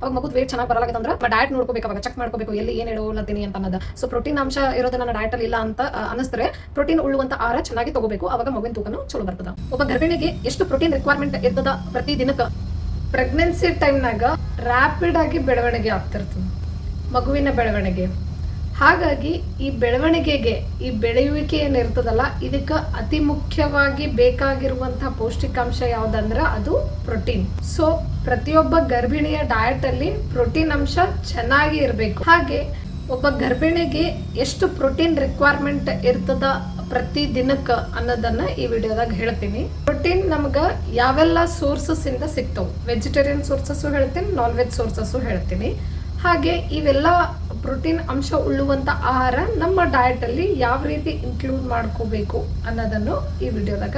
ಅವಾಗ ಮಗು ವೇಟ್ ಚೆನ್ನಾಗಿ ಬರಲಾಗತ್ತಂದ್ರೆ ಡಯಟ್ ನೋಡ್ಕೋಬೇಕು, ಅವಾಗ ಚೆಕ್ ಮಾಡ್ಕೋಬೇಕು, ಎಲ್ಲಿ ಏನ್ ಇಡೋಲತ್ತೀನಿ ಅಂತ ಅನ್ನೋದು. ಸೊ ಪ್ರೋಟೀನ್ ಅಂಶ ಇರೋದು ನನ್ನ ಡಯಟ್ ಅಲ್ಲಿ ಇಲ್ಲ ಅಂತ ಅನಿಸ್ತರೆ ಪ್ರೋಟೀನ್ ಉಳ್ಳುವಂತ ಆಹಾರ ಚೆನ್ನಾಗಿ ತಗೋಬೇಕು, ಅವಾಗ ಮಗುವಿನ ತೂಕನು ಚಲೋ ಬರ್ತದ. ಒಬ್ಬ ಗರ್ಭಿಣಿಗೆ ಎಷ್ಟು ಪ್ರೋಟೀನ್ ರಿಕ್ವೈರ್ಮೆಂಟ್ ಇರ್ತದ ಪ್ರತಿ ದಿನಕ್ಕೆ? ಪ್ರೆಗ್ನೆನ್ಸಿ ಟೈಮ್ನಾಗ ರ್ಯಾಪಿಡ್ ಆಗಿ ಬೆಳವಣಿಗೆ ಆಗ್ತಿರ್ತದೆ. ಮಗುವಿನ ಬೆಳವಣಿಗೆ. ಹಾಗಾಗಿ ಈ ಬೆಳವಣಿಗೆಗೆ, ಈ ಬೆಳೆಯುವಿಕೆ ಏನಿರ್ತದಲ್ಲ ಇದಕ್ಕೆ ಅತಿ ಮುಖ್ಯವಾಗಿ ಬೇಕಾಗಿರುವಂತಹ ಪೌಷ್ಟಿಕಾಂಶ ಯಾವ್ದಂದ್ರೆ ಅದು ಪ್ರೋಟೀನ್. ಸೊ ಪ್ರತಿಯೊಬ್ಬ ಗರ್ಭಿಣಿಯ ಡಯಟ್ ಅಲ್ಲಿ ಪ್ರೋಟೀನ್ ಅಂಶ ಚೆನ್ನಾಗಿ ಇರಬೇಕು. ಹಾಗೆ ಒಬ್ಬ ಗರ್ಭಿಣಿಗೆ ಎಷ್ಟು ಪ್ರೋಟೀನ್ ರಿಕ್ವೈರ್ಮೆಂಟ್ ಇರ್ತದ ಪ್ರತಿ ದಿನಕ್ಕೆ ಅನ್ನೋದನ್ನ ಈ ವಿಡಿಯೋದಾಗ ಹೇಳ್ತೀನಿ. ಪ್ರೋಟೀನ್ ನಮ್ಗ ಯಾವೆಲ್ಲ ಸೋರ್ಸಸ್ ಇಂದ ಸಿಗ್ತಾವ್? ವೆಜಿಟೇರಿಯನ್ ಸೋರ್ಸಸ್ ಹೇಳ್ತೀನಿ ನಾನ್ ವೆಜ್ ಸೋರ್ಸಸ್ ಹೇಳ್ತೀನಿ. ಹಾಗೆ ಇವೆಲ್ಲ ಪ್ರೋಟೀನ್ ಅಂಶ ಉಳ್ಳುವಂತ ಆಹಾರ ನಮ್ಮ ಡಯಟ್ ಅಲ್ಲಿ ಯಾವ ರೀತಿ ಇನ್ಕ್ಲೂಡ್ ಮಾಡ್ಕೋಬೇಕು ಅನ್ನೋದನ್ನು ಈ ವಿಡಿಯೋದಾಗ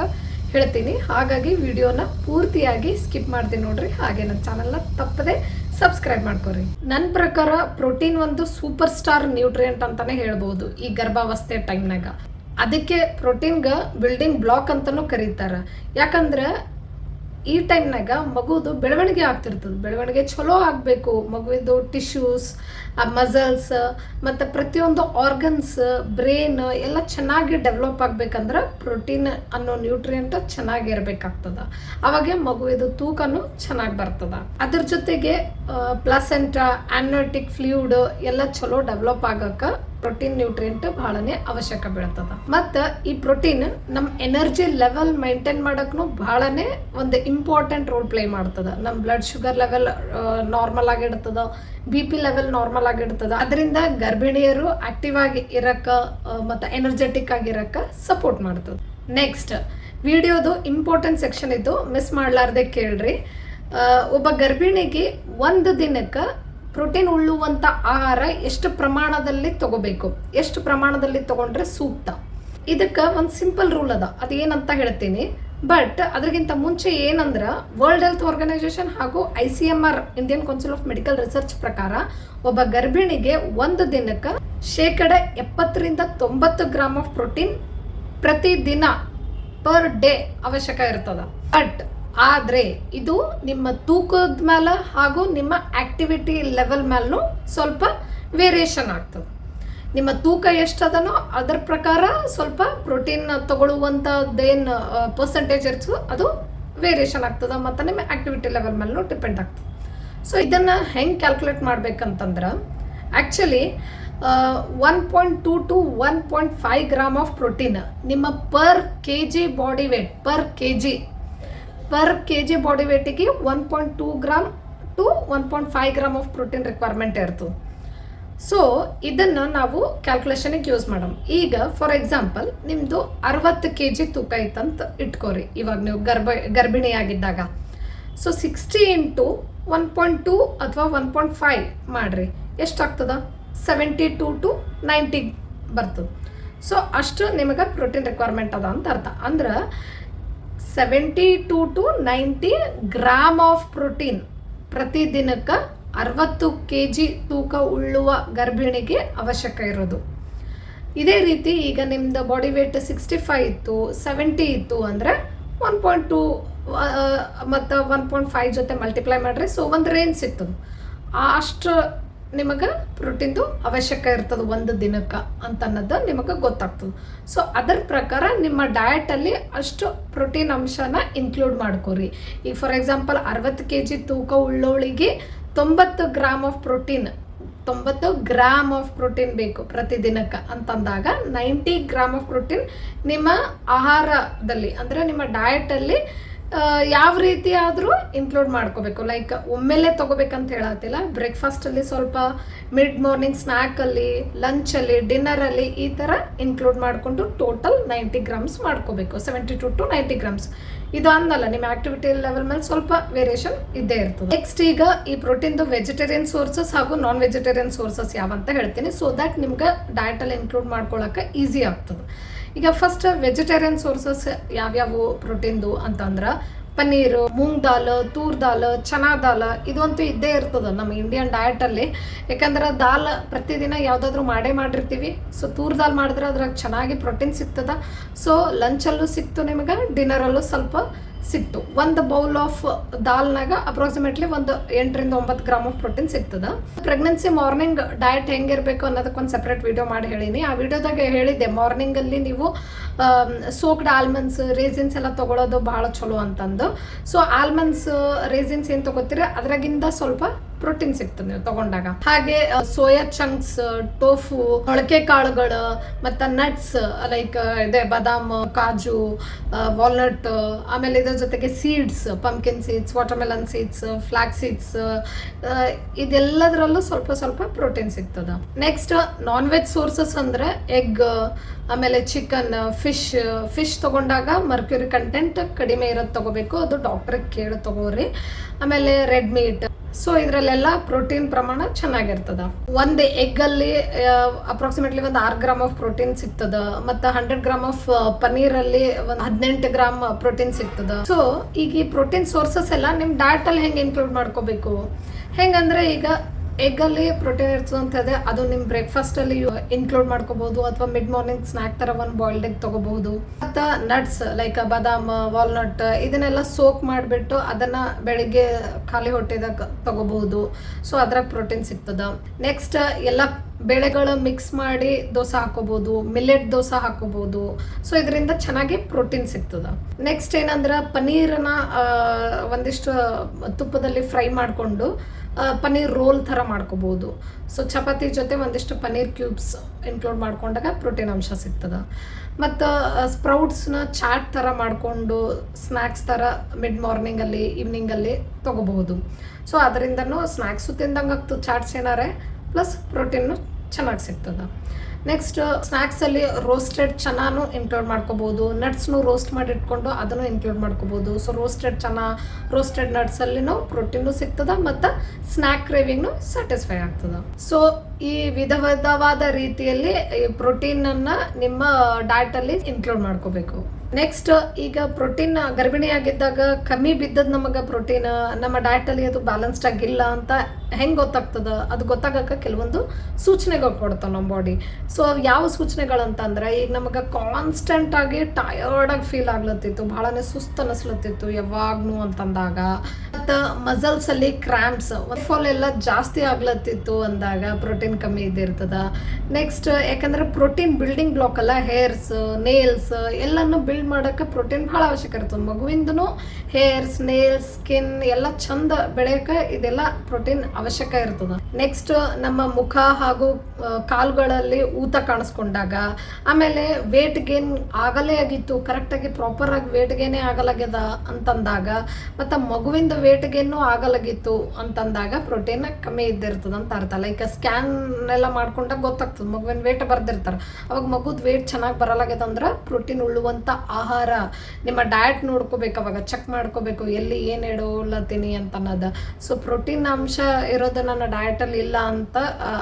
ಹೇಳ್ತೀನಿ. ಹಾಗಾಗಿ ವಿಡಿಯೋನ ಪೂರ್ತಿಯಾಗಿ ಸ್ಕಿಪ್ ಮಾಡ್ತೀನಿ ನೋಡ್ರಿ. ಹಾಗೆ ನನ್ನ ಚಾನಲ್ನ ತಪ್ಪದೆ ಸಬ್ಸ್ಕ್ರೈಬ್ ಮಾಡ್ಕೊರಿ ನನ್ನ ಪ್ರಕಾರ ಪ್ರೋಟೀನ್ ಒಂದು ಸೂಪರ್ ಸ್ಟಾರ್ ನ್ಯೂಟ್ರಿಯೆಂಟ್ ಅಂತಾನೆ ಹೇಳ್ಬೋದು ಈ ಗರ್ಭಾವಸ್ಥೆ ಟೈಮ್ನಾಗ ಅದಕ್ಕೆ ಪ್ರೋಟೀನ್ಗ ಬಿಲ್ಡಿಂಗ್ ಬ್ಲಾಕ್ ಅಂತಾನೂ ಕರೀತಾರ. ಯಾಕಂದ್ರೆ ಈ ಟೈಮ್ನಾಗ ಮಗುದು ಬೆಳವಣಿಗೆ ಆಗ್ತಿರ್ತದೆ. ಬೆಳವಣಿಗೆ ಚಲೋ ಆಗಬೇಕು. ಮಗುವಿದು ಟಿಶ್ಯೂಸ್ ಮಸಲ್ಸ್ ಮತ್ತು ಪ್ರತಿಯೊಂದು ಆರ್ಗನ್ಸ್ ಬ್ರೇನ್ ಎಲ್ಲ ಚೆನ್ನಾಗಿ ಡೆವಲಪ್ ಆಗಬೇಕಂದ್ರೆ ಪ್ರೋಟೀನ್ ಅನ್ನೋ ನ್ಯೂಟ್ರಿಯೆಂಟ್ ಚೆನ್ನಾಗಿರ್ಬೇಕಾಗ್ತದ ಅವಾಗೆ ಮಗುವಿದು ತೂಕನು ಚೆನ್ನಾಗಿ ಬರ್ತದ. ಅದ್ರ ಜೊತೆಗೆ ಪ್ಲಸೆಂಟ ಆ್ಯನೋಟಿಕ್ ಫ್ಲೂಯಿಡ್ ಎಲ್ಲ ಚಲೋ ಡೆವಲಪ್ ಆಗಕ್ಕೆ ಪ್ರೋಟೀನ್ ನ್ಯೂಟ್ರಿಯೆಂಟ್ ಬಹಳನೇ ಅವಶ್ಯಕ ಬೀಳ್ತದ. ಮತ್ತ ಈ ಪ್ರೋಟೀನ್ ನಮ್ ಎನರ್ಜಿ ಲೆವೆಲ್ ಮೈಂಟೈನ್ ಮಾಡಕ್ನು ಬಹಳನೇ ಒಂದು ಇಂಪಾರ್ಟೆಂಟ್ ರೋಲ್ ಪ್ಲೇ ಮಾಡ್ತದ. ನಮ್ ಬ್ಲಡ್ ಶುಗರ್ ಲೆವೆಲ್ ನಾರ್ಮಲ್ ಆಗಿಡ್ತದ ಬಿ ಪಿ ಲೆವೆಲ್ ನಾರ್ಮಲ್ ಆಗಿಡ್ತದ ಅದರಿಂದ ಗರ್ಭಿಣಿಯರು ಆಕ್ಟಿವ್ ಆಗಿ ಇರಕ್ಕ ಮತ್ತು ಎನರ್ಜೆಟಿಕ್ ಆಗಿರಕ್ಕ ಸಪೋರ್ಟ್ ಮಾಡ್ತದ. ನೆಕ್ಸ್ಟ್ ವಿಡಿಯೋದು ಇಂಪಾರ್ಟೆಂಟ್ ಸೆಕ್ಷನ್ ಇದ್ದು ಮಿಸ್ ಮಾಡಲಾರ್ದೆ ಕೇಳ್ರಿ. ಒಬ್ಬ ಗರ್ಭಿಣಿಗೆ ಒಂದು ದಿನಕ್ಕೆ ಪ್ರೋಟೀನ್ ಉಳ್ಳುವಂಥ ಆಹಾರ ಎಷ್ಟು ಪ್ರಮಾಣದಲ್ಲಿ ತಗೋಬೇಕು? ಎಷ್ಟು ಪ್ರಮಾಣದಲ್ಲಿ ತಗೊಂಡ್ರೆ ಸೂಕ್ತ? ಇದಕ್ಕೆ ಒಂದು ಸಿಂಪಲ್ ರೂಲ್ ಅದ. ಅದೇನಂತ ಹೇಳ್ತೀನಿ. ಬಟ್ ಅದಕ್ಕಿಂತ ಮುಂಚೆ ಏನಂದ್ರೆ ವರ್ಲ್ಡ್ ಹೆಲ್ತ್ ಆರ್ಗನೈಸೇಷನ್ ಹಾಗೂ I C M R Indian Council of Medical Research ಪ್ರಕಾರ ಒಬ್ಬ ಗರ್ಭಿಣಿಗೆ ಒಂದು ದಿನಕ್ಕೆ ಶೇಕಡ ಎಪ್ಪತ್ತರಿಂದ ತೊಂಬತ್ತು ಗ್ರಾಮ್ ಆಫ್ ಪ್ರೋಟೀನ್ ಪ್ರತಿ ದಿನ ಪರ್ ಡೇ ಅವಶ್ಯಕ ಇರ್ತದ. ಬಟ್ ಆದ್ರೆ ಇದು ನಿಮ್ಮ ತೂಕದ ಮೇಲೆ ಹಾಗೂ ನಿಮ್ಮ ಆ್ಯಕ್ಟಿವಿಟಿ ಲೆವೆಲ್ ಮೇಲೂ ಸ್ವಲ್ಪ ವೇರಿಯೇಷನ್ ಆಗ್ತದೆ. ನಿಮ್ಮ ತೂಕ ಎಷ್ಟದನೋ ಅದರ ಪ್ರಕಾರ ಸ್ವಲ್ಪ ಪ್ರೋಟೀನ್ ತಗೊಳ್ಳುವಂಥದ್ದೇನು ಪರ್ಸೆಂಟೇಜ್ ಇರ್ತದೆ ಅದು ವೇರಿಯೇಷನ್ ಆಗ್ತದೆ ಮತ್ತು ನಿಮ್ಮ ಆ್ಯಕ್ಟಿವಿಟಿ ಲೆವೆಲ್ ಮೇಲೂ ಡಿಪೆಂಡ್ ಆಗ್ತದೆ. ಸೊ ಇದನ್ನು ಹೆಂಗೆ calculate ಮಾಡ್ಬೇಕಂತಂದ್ರೆ actually one point two to one point five gram of protein ನಿಮ್ಮ per K G body weight per K G per K G body ವೇಟಿಗೆ one point two gram to one point five gram of protein requirement ಇರ್ತದೆ so ಇದನ್ನು ನಾವು ಕ್ಯಾಲ್ಕುಲೇಷನಿಗೆ use ಮಾಡೋಣ ಈಗ for example ನಿಮ್ಮದು ಅರವತ್ತು K G ತೂಕ ಐತಂತ ಇಟ್ಕೋರಿ. ಇವಾಗ ನೀವು ಗರ್ಭ, ಗರ್ಭಿಣಿಯಾಗಿದ್ದಾಗ. So sixty into one point two ಅಥವಾ ಒನ್ ಪಾಯಿಂಟ್ ಫೈವ್ ಮಾಡಿರಿ. ಎಷ್ಟಾಗ್ತದ? ಸೆವೆಂಟಿ ಟು ಟು ನೈಂಟಿ ಬರ್ತದೆ. ಸೊ ಅಷ್ಟು ನಿಮಗೆ ಪ್ರೋಟೀನ್ ರಿಕ್ವೈರ್ಮೆಂಟ್ ಅದ ಅಂತ ಅರ್ಥ. ಅಂದ್ರೆ seventy two to ninety gram of protein ಪ್ರತಿ ದಿನಕ್ಕೆ ಅರವತ್ತು ಕೆ ಜಿ ತೂಕ ಉಳ್ಳುವ ಗರ್ಭಿಣಿಗೆ ಅವಶ್ಯಕ ಇರೋದು. ಇದೇ ರೀತಿ ಈಗ ನಿಮ್ದು ಬಾಡಿ ವೇಟ್ ಸಿಕ್ಸ್ಟಿ ಫೈವ್ ಇತ್ತು ಸೆವೆಂಟಿ ಇತ್ತು ಅಂದರೆ ಒನ್ ಪಾಯಿಂಟ್ ಟು ಮತ್ತು ಒನ್ ಪಾಯಿಂಟ್ ಫೈವ್ ಜೊತೆ ಮಲ್ಟಿಪ್ಲೈ ಮಾಡಿರಿ ಸೊ ಒಂದು ರೇಂಜ್ ಸಿಗ್ತದೆ. ಅಷ್ಟು ನಿಮಗೆ ಪ್ರೋಟೀನ್ದು ಅವಶ್ಯಕ ಇರ್ತದೆ ಒಂದು ದಿನಕ್ಕೆ ಅಂತ ಅನ್ನೋದು ನಿಮಗೆ ಗೊತ್ತಾಗ್ತದೆ. ಸೊ ಅದರ ಪ್ರಕಾರ ನಿಮ್ಮ ಡಯಟಲ್ಲಿ ಅಷ್ಟು ಪ್ರೋಟೀನ್ ಅಂಶನ ಇನ್ಕ್ಲೂಡ್ ಮಾಡ್ಕೋರಿ. ಈಗ ಫಾರ್ ಎಕ್ಸಾಂಪಲ್ ಅರವತ್ತು ಕೆ ಜಿ ತೂಕ ಉಳ್ಳೋಳಿಗೆ ತೊಂಬತ್ತು ಗ್ರಾಮ್ ಆಫ್ ಪ್ರೋಟೀನ್ ತೊಂಬತ್ತು ಗ್ರಾಮ್ ಆಫ್ ಪ್ರೋಟೀನ್ ಬೇಕು ಪ್ರತಿದಿನಕ್ಕೆ ಅಂತಂದಾಗ ನೈಂಟಿ ಗ್ರಾಮ್ ಆಫ್ ಪ್ರೋಟೀನ್ ನಿಮ್ಮ ಆಹಾರದಲ್ಲಿ, ಅಂದರೆ ನಿಮ್ಮ ಡಯಟಲ್ಲಿ ಯಾವ ರೀತಿ ಆದರೂ ಇನ್ಕ್ಲೂಡ್ ಮಾಡ್ಕೋಬೇಕು. ಲೈಕ್ ಒಮ್ಮೆಲೆ ತೊಗೋಬೇಕಂತ ಹೇಳತ್ತಿಲ್ಲ ಬ್ರೇಕ್ಫಾಸ್ಟಲ್ಲಿ ಸ್ವಲ್ಪ ಮಿಡ್ ಮಾರ್ನಿಂಗ್ ಸ್ನ್ಯಾಕಲ್ಲಿ ಲಂಚಲ್ಲಿ ಡಿನ್ನರಲ್ಲಿ ಈ ಥರ ಇನ್ಕ್ಲೂಡ್ ಮಾಡಿಕೊಂಡು ಟೋಟಲ್ ನೈಂಟಿ ಗ್ರಾಮ್ಸ್ ಮಾಡ್ಕೋಬೇಕು. Seventy two to ninety grams ಇದು ಅಂದಲ್ಲ, ನಿಮ್ಮ ಆಕ್ಟಿವಿಟಿ ಲೆವೆಲ್ ಮೇಲೆ ಸ್ವಲ್ಪ ವೇರಿಯೇಷನ್ ಇದ್ದೇ ಇರ್ತದೆ. ನೆಕ್ಸ್ಟ್ ಈಗ ಈ ಪ್ರೋಟೀನ್ದು ವೆಜಿಟೇರಿಯನ್ ಸೋರ್ಸಸ್ ಹಾಗೂ ನಾನ್ ವೆಜಿಟೇರಿಯನ್ ಸೋರ್ಸಸ್ ಯಾವಂತ ಹೇಳ್ತೀನಿ. ಸೊ ದ್ಯಾಟ್ ನಿಮ್ಗೆ ಡಯಟಲ್ಲಿ ಇನ್ಕ್ಲೂಡ್ ಮಾಡ್ಕೊಳ್ಳೋಕೆ ಈಸಿ ಆಗ್ತದೆ. ಈಗ ಫಸ್ಟ್ ವೆಜಿಟೇರಿಯನ್ ಸೋರ್ಸಸ್ ಯಾವ್ಯಾವು ಪ್ರೋಟೀನ್ದು ಅಂತಂದ್ರೆ ಪನ್ನೀರು, ಮೂಂಗ್ ದಾಲ್, ತೂರ್ ದಾಲ್, ಚನಾ ದಾಲ್, ಇದಂತೂ ಇದ್ದೇ ಇರ್ತದೆ ನಮ್ಮ ಇಂಡಿಯನ್ ಡಯಟಲ್ಲಿ ಯಾಕಂದ್ರೆ ದಾಲ್ ಪ್ರತಿದಿನ ಯಾವುದಾದ್ರೂ ಮಾಡೇ ಮಾಡಿರ್ತೀವಿ. ಸೊ ತೂರ್ ದಾಲ್ ಮಾಡಿದ್ರೆ ಅದ್ರಾಗ ಚೆನ್ನಾಗಿ ಪ್ರೋಟೀನ್ ಸಿಗ್ತದ. ಸೊ ಲಂಚಲ್ಲೂ ಸಿಕ್ತು ನಿಮಗೆ ಡಿನ್ನರಲ್ಲೂ ಸ್ವಲ್ಪ ಸಿಕ್ತು. ಒಂದು ಬೌಲ್ ಆಫ್ ದಾಲ್ನಾಗ ಅಪ್ರಾಕ್ಸಿಮೇಟ್ಲಿ ಒಂದು ಎಂಟರಿಂದ ಒಂಬತ್ತು ಗ್ರಾಮ್ ಆಫ್ ಪ್ರೋಟೀನ್ ಸಿಗ್ತದೆ. ಪ್ರೆಗ್ನೆನ್ಸಿ ಮಾರ್ನಿಂಗ್ ಡಯಟ್ ಹೆಂಗಿರ್ಬೇಕು ಅನ್ನೋದಕ್ಕೊಂದು ಸಪ್ರೇಟ್ ವಿಡಿಯೋ ಮಾಡಿ ಹೇಳೀನಿ. ಆ ವಿಡಿಯೋದಾಗ ಹೇಳಿದ್ದೆ ಮಾರ್ನಿಂಗಲ್ಲಿ ನೀವು ಸೋಕ್ಡ್ ಆಲ್ಮಂಡ್ಸ್ ರೇಸಿನ್ಸ್ ಎಲ್ಲ ತಗೊಳ್ಳೋದು ಭಾಳ ಚಲೋ ಅಂತಂದು. ಸೊ ಆಲ್ಮಂಡ್ಸ್ ರೇಸಿನ್ಸ್ ಏನು ತೊಗೋತೀರಿ? ಅದ್ರಾಗಿಂದ ಸ್ವಲ್ಪ ಪ್ರೋಟೀನ್ ಸಿಗ್ತದೆ ನೀವು ತಗೊಂಡಾಗ. ಹಾಗೆ ಸೋಯಾ ಚಂಕ್ಸ್, ಟೋಫು, ಮೊಳಕೆ ಕಾಳುಗಳು, ಮತ್ತು ನಟ್ಸ್ ಲೈಕ್ ಇದೆ, ಬಾದಾಮ್, ಕಾಜು ವಾಲ್ನಟ್ ಆಮೇಲೆ ಇದ್ರ ಜೊತೆಗೆ seeds pumpkin seeds watermelon seeds flax seeds ಇದೆಲ್ಲದರಲ್ಲೂ ಸ್ವಲ್ಪ ಸ್ವಲ್ಪ ಪ್ರೋಟೀನ್ ಸಿಗ್ತದೆ. ನೆಕ್ಸ್ಟ್ ನಾನ್ ವೆಜ್ ಸೋರ್ಸಸ್ ಅಂದ್ರೆ ಎಗ್ ಆಮೇಲೆ ಚಿಕನ್ ಫಿಶ್ ಫಿಶ್ ತಗೊಂಡಾಗ ಮರ್ಕ್ಯೂರಿ ಕಂಟೆಂಟ್ ಕಡಿಮೆ ಇರೋದು ತಗೋಬೇಕು, ಅದು ಡಾಕ್ಟ್ರಿಗೆ ಕೇಳಿ ತಗೋರಿ. ಆಮೇಲೆ ರೆಡ್ ಮೀಟ್ ಸೊ ಇದರಲ್ಲೆಲ್ಲ ಪ್ರೋಟೀನ್ ಪ್ರಮಾಣ ಚೆನ್ನಾಗಿರ್ತದ. ಒಂದು ಎಗ್ಗಲ್ಲಿ ಅಪ್ರಾಕ್ಸಿಮೇಟ್ಲಿ ಒಂದು ಆರು ಗ್ರಾಮ್ ಆಫ್ ಪ್ರೋಟೀನ್ ಸಿಗ್ತದ. ಮತ್ತು ಹಂಡ್ರೆಡ್ ಗ್ರಾಮ್ ಆಫ್ ಪನೀರಲ್ಲಿ ಒಂದು ಹದಿನೆಂಟು ಗ್ರಾಮ್ ಪ್ರೋಟೀನ್ ಸಿಗ್ತದ. ಸೊ ಈಗ ಈ ಪ್ರೋಟೀನ್ ಸೋರ್ಸಸ್ ಎಲ್ಲ ನಿಮ್ಮ ಡಯಟಲ್ಲಿ ಹೆಂಗೆ ಇನ್ಕ್ಲೂಡ್ ಮಾಡ್ಕೋಬೇಕು? ಹೆಂಗಂದ್ರೆ ಈಗ ಎಗ್ಗಲ್ಲಿ ಪ್ರೋಟೀನ್ ಇರ್ತದಂತದೆ ಅದು ನಿಮ್ಮ ಬ್ರೇಕ್ಫಾಸ್ಟಲ್ಲಿ ಇನ್ಕ್ಲೂಡ್ ಮಾಡ್ಕೋಬಹುದು ಅಥವಾ ಮಿಡ್ ಮಾರ್ನಿಂಗ್ ಸ್ನ್ಯಾಕ್ ಥರ ಒಂದು ಬಾಯ್ಲ್ಡ್ ಎಗ್ ತಗೋಬಹುದು ಮತ್ತು ನಟ್ಸ್ ಲೈಕ್ ಬಾದಾಮ್ ವಾಲ್ನಟ್ ಇದನ್ನೆಲ್ಲ ಸೋಕ್ ಮಾಡಿಬಿಟ್ಟು ಅದನ್ನು ಬೆಳಿಗ್ಗೆ ಖಾಲಿ ಹೊಟ್ಟೆದಾಗ ತಗೋಬಹುದು ಸೊ ಅದ್ರಾಗ ಪ್ರೋಟೀನ್ ಸಿಗ್ತದ. ನೆಕ್ಸ್ಟ್ ಎಲ್ಲ ಬೆಳೆಗಳು ಮಿಕ್ಸ್ ಮಾಡಿ ದೋಸೆ ಹಾಕೋಬಹುದು ಮಿಲ್ಲೆಟ್ ದೋಸೆ ಹಾಕೋಬಹುದು ಸೊ ಇದರಿಂದ ಚೆನ್ನಾಗಿ ಪ್ರೋಟೀನ್ ಸಿಗ್ತದ. ನೆಕ್ಸ್ಟ್ ಏನಂದ್ರೆ ಪನ್ನೀರನ್ನ ಒಂದಿಷ್ಟು ತುಪ್ಪದಲ್ಲಿ ಫ್ರೈ ಮಾಡಿಕೊಂಡು ಪನ್ನೀರ್ ರೋಲ್ ಥರ ಮಾಡ್ಕೋಬೋದು. ಸೊ ಚಪಾತಿ ಜೊತೆ ಒಂದಿಷ್ಟು ಪನ್ನೀರ್ ಕ್ಯೂಬ್ಸ್ ಇನ್ಕ್ಲೂಡ್ ಮಾಡ್ಕೊಂಡಾಗ ಪ್ರೋಟೀನ್ ಅಂಶ ಸಿಗ್ತದೆ. ಮತ್ತು ಸ್ಪ್ರೌಟ್ಸ್ನ ಚಾಟ್ ಥರ ಮಾಡಿಕೊಂಡು ಸ್ನ್ಯಾಕ್ಸ್ ಥರ ಮಿಡ್ ಮಾರ್ನಿಂಗಲ್ಲಿ ಈವ್ನಿಂಗಲ್ಲಿ ತೊಗೋಬಹುದು. ಸೊ ಅದರಿಂದನೂ ಸ್ನ್ಯಾಕ್ಸು ತಿಂದಂಗೆ ಆಗ್ತದೆ ಚಾಟ್ಸ್ ಏನಾರೆ, ಪ್ಲಸ್ ಪ್ರೋಟೀನು ಚೆನ್ನಾಗಿ ಸಿಗ್ತದೆ. ನೆಕ್ಸ್ಟ್ ಸ್ನ್ಯಾಕ್ಸಲ್ಲಿ ರೋಸ್ಟೆಡ್ ಚೆನ್ನಾನು ಇನ್ಕ್ಲೂಡ್ ಮಾಡ್ಕೋಬೋದು. ನಟ್ಸ್ನು ರೋಸ್ಟ್ ಮಾಡಿ ಇಟ್ಕೊಂಡು ಅದನ್ನು ಇನ್ಕ್ಲೂಡ್ ಮಾಡ್ಕೋಬೋದು. ಸೊ ರೋಸ್ಟೆಡ್ ಚೆನ್ನ ರೋಸ್ಟೆಡ್ ನಟ್ಸಲ್ಲಿನೂ ಪ್ರೋಟೀನು ಸಿಗ್ತದೆ ಮತ್ತು ಸ್ನ್ಯಾಕ್ ಕ್ರೇವಿಂಗ್ನು ಸ್ಯಾಟಿಸ್ಫೈ ಆಗ್ತದೆ. ಸೊ ಈ ವಿಧ ವಿಧವಾದ ರೀತಿಯಲ್ಲಿ ಪ್ರೋಟೀನ್ ಪ್ರೋಟೀನನ್ನು ನಿಮ್ಮ ಡಯಟಲ್ಲಿ ಇನ್ಕ್ಲೂಡ್ ಮಾಡ್ಕೋಬೇಕು. ನೆಕ್ಸ್ಟ್ ಈಗ ಪ್ರೋಟೀನ್ ಗರ್ಭಿಣಿಯಾಗಿದ್ದಾಗ ಕಮ್ಮಿ ಬಿದ್ದದ್ ನಮಗೆ ಪ್ರೋಟೀನ್ ನಮ್ಮ ಡಯಟಲ್ಲಿ ಅದು ಬ್ಯಾಲೆನ್ಸ್ಡ್ ಆಗಿಲ್ಲ ಅಂತ ಹೆಂಗೆ ಗೊತ್ತಾಗ್ತದ? ಅದು ಗೊತ್ತಾಗಕ್ಕೆ ಕೆಲವೊಂದು ಸೂಚನೆಗಳು ಕೊಡ್ತಾವೆ ನಮ್ಮ ಬಾಡಿ ಸೊ ಯಾವ ಸೂಚನೆಗಳಂತಂದ್ರೆ ಈಗ ನಮಗೆ ಕಾನ್ಸ್ಟೆಂಟ್ ಆಗಿ ಟಯರ್ಡ್ ಆಗಿ ಫೀಲ್ ಆಗ್ಲತ್ತಿತ್ತು ಭಾಳನೇ ಸುಸ್ತು ಅನಿಸ್ಲತ್ತಿತ್ತು ಯಾವಾಗ್ನು ಅಂತಂದಾಗ. ಮತ್ತು ಮಸಲ್ಸ್ ಅಲ್ಲಿ ಕ್ರ್ಯಾಂಪ್ಸ್ ಫಾಲ್ ಎಲ್ಲ ಜಾಸ್ತಿ ಆಗ್ಲತ್ತಿತ್ತು ಅಂದಾಗ ಪ್ರೋಟೀನ್ ಕಮ್ಮಿ ಇದ್ದಿರ್ತದ ನೆಕ್ಸ್ಟ್ ಯಾಕಂದ್ರೆ ಪ್ರೋಟೀನ್ ಬಿಲ್ಡಿಂಗ್ ಬ್ಲಾಕ್ ಅಲ್ಲ ಹೇರ್ಸ್ ನೇಲ್ಸ್ ಎಲ್ಲಾನು ಬಿಲ್ಡ್ ಮಾಡೋಕ್ಕೆ ಪ್ರೋಟೀನ್ ಭಾಳ ಅವಶ್ಯಕ ಇರ್ತದೆ. ಮಗುವಿಂದನು ಹೇರ್ಸ್ ನೇಲ್ಸ್ ಸ್ಕಿನ್ ಎಲ್ಲ ಚಂದ ಬೆಳೆಯಕ್ಕೆ ಇದೆಲ್ಲ ಪ್ರೋಟೀನ್ ಅವಶ್ಯಕ ಇರ್ತದ. ನೆಕ್ಸ್ಟ್ ನಮ್ಮ ಮುಖ ಹಾಗೂ ಕಾಲುಗಳಲ್ಲಿ ಊತ ಕಾಣಿಸ್ಕೊಂಡಾಗ, ಆಮೇಲೆ ವೇಟ್ ಗೇನ್ ಆಗಲೇ ಆಗಿತ್ತು ಕರೆಕ್ಟಾಗಿ ಪ್ರಾಪರಾಗಿ ವೇಟ್ ಗೇನೇ ಆಗಲಾಗ್ಯದ ಅಂತಂದಾಗ, ಮತ್ತು ಮಗುವಿಂದ ವೇಟ್ ಗೇನು ಆಗಲಾಗಿತ್ತು ಅಂತಂದಾಗ ಪ್ರೋಟೀನ್ ಕಮ್ಮಿ ಇದ್ದಿರ್ತದೆ ಅಂತ ಅರ್ಥ. ಲೈಕ್ ಸ್ಕ್ಯಾನ್ ಎಲ್ಲ ಮಾಡ್ಕೊಂಡಾಗ ಗೊತ್ತಾಗ್ತದೆ, ಮಗುವಿನ ವೇಟ್ ಬರ್ದಿರ್ತಾರೆ. ಅವಾಗ ಮಗುದ ವೇಟ್ ಚೆನ್ನಾಗಿ ಬರಲಾಗ್ಯದ ಅಂದ್ರೆ ಪ್ರೋಟೀನ್ ಉಳ್ಳುವಂಥ ಆಹಾರ. ನಿಮ್ಮ ಡಯಟ್ ನೋಡ್ಕೋಬೇಕು, ಅವಾಗ ಚೆಕ್ ಮಾಡ್ಕೋಬೇಕು, ಎಲ್ಲಿ ಏನು ಇಡೋಲತ್ತೀನಿ ಅಂತ ಅನ್ನೋದು ಸೊ ಪ್ರೋಟೀನ್ ಅಂಶ ಇರೋದು ನನ್ನ ಡಯಟಲ್ಲಿ ಇಲ್ಲ ಅಂತ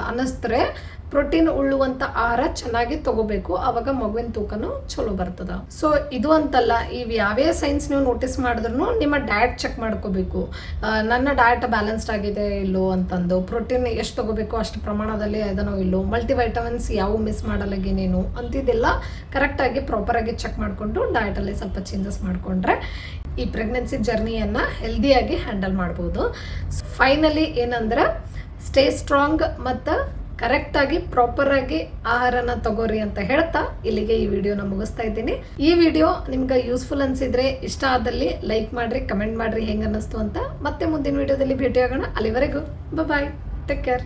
ಅನ್ನಿಸ್ತರೆ ಪ್ರೋಟೀನ್ ಉಳ್ಳುವಂಥ ಆಹಾರ ಚೆನ್ನಾಗಿ ತಗೋಬೇಕು. ಅವಾಗ ಮಗುವಿನ ತೂಕನು ಚಲೋ ಬರ್ತದ. ಸೊ ಇದು ಅಂತಲ್ಲ, ಇವು ಯಾವ್ಯಾವ ಸೈನ್ಸ್ ನೀವು ನೋಟಿಸ್ ಮಾಡಿದ್ರು ನಿಮ್ಮ ಡಯಟ್ ಚೆಕ್ ಮಾಡ್ಕೋಬೇಕು. ನನ್ನ ಡಯಟ್ ಬ್ಯಾಲೆನ್ಸ್ಡ್ ಆಗಿದೆ ಇಲ್ಲೋ ಅಂತಂದು. ಪ್ರೋಟೀನ್ ಎಷ್ಟು ತಗೋಬೇಕು, ಅಷ್ಟು ಪ್ರಮಾಣದಲ್ಲಿ ಅದನೋ ಇಲ್ಲೋ. ಮಲ್ಟಿವೈಟಮಿನ್ಸ್ ಯಾವ ಮಿಸ್ ಮಾಡಲಾಗೇನೇನು ಅಂತಿದ್ದೆಲ್ಲ. ಕರೆಕ್ಟಾಗಿ ಪ್ರಾಪರಾಗಿ ಚೆಕ್ ಮಾಡಿಕೊಂಡು ಡಯಟಲ್ಲಿ ಸ್ವಲ್ಪ ಚೇಂಜಸ್ ಮಾಡಿಕೊಂಡ್ರೆ ಈ ಪ್ರೆಗ್ನೆನ್ಸಿ ಜರ್ನಿಯನ್ನು ಹೆಲ್ದಿಯಾಗಿ ಹ್ಯಾಂಡಲ್ ಮಾಡ್ಬೋದು. ಫೈನಲಿ ಏನಂದ್ರೆ ಸ್ಟೇ ಸ್ಟ್ರಾಂಗ್ ಮತ್ತು ಕರೆಕ್ಟಾಗಿ ಪ್ರಾಪರಾಗಿ ಆಹಾರನ ತಗೋರಿ ಅಂತ ಹೇಳ್ತಾ ಇಲ್ಲಿಗೆ ಈ ವಿಡಿಯೋನ ಮುಗಿಸ್ತಾ ಇದ್ದೀನಿ. ಈ ವಿಡಿಯೋ ನಿಮ್ಗೆ ಯೂಸ್ಫುಲ್ ಅನ್ಸಿದ್ರೆ ಇಷ್ಟ ಆದಲ್ಲಿ ಲೈಕ್ ಮಾಡ್ರಿ ಕಮೆಂಟ್ ಮಾಡ್ರಿ ಹೆಂಗೆ ಅನ್ನಿಸ್ತು ಅಂತ ಮತ್ತೆ ಮುಂದಿನ ವಿಡಿಯೋದಲ್ಲಿ ಭೇಟಿಯಾಗೋಣ. ಅಲ್ಲಿವರೆಗೂ ಬಾಯ್ ಟೇಕ್ ಕೇರ್